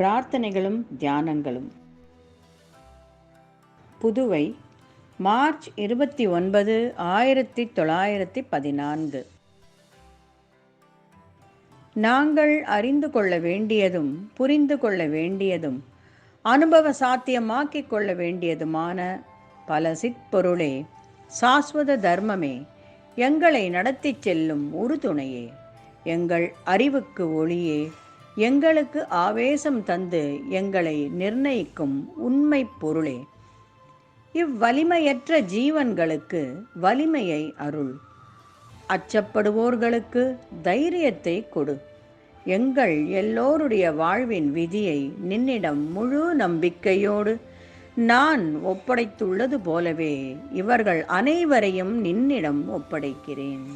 பிரார்த்தனைகளும் தியானங்களும். Puduvai March இருபத்தி ஒன்பது ஆயிரத்தி தொள்ளாயிரத்தி பதினான்கு. நாங்கள் அறிந்து கொள்ள வேண்டியதும் புரிந்து கொள்ள வேண்டியதும் அனுபவ சாத்தியமாக்கிக் கொள்ள வேண்டியதுமான பல சிற்பொருளே சாஸ்வத தர்மமே எங்களை நடத்திச் செல்லும் உறுதுணையே எங்கள் அறிவுக்கு ஒளியே எங்களுக்கு ஆவேசம் தந்து எங்களை நிர்ணயிக்கும் உண்மை பொருளே. இவ்வலிமையற்ற ஜீவன்களுக்கு வலிமையை அருள். அச்சப்படுவோர்களுக்கு தைரியத்தை கொடு. எங்கள் எல்லோருடைய வாழ்வின் விதியை நின்னிடம் முழு நம்பிக்கையோடு நான் ஒப்படைத்துள்ளது போலவே இவர்கள் அனைவரையும் நின்னிடம் ஒப்படைக்கிறேன்.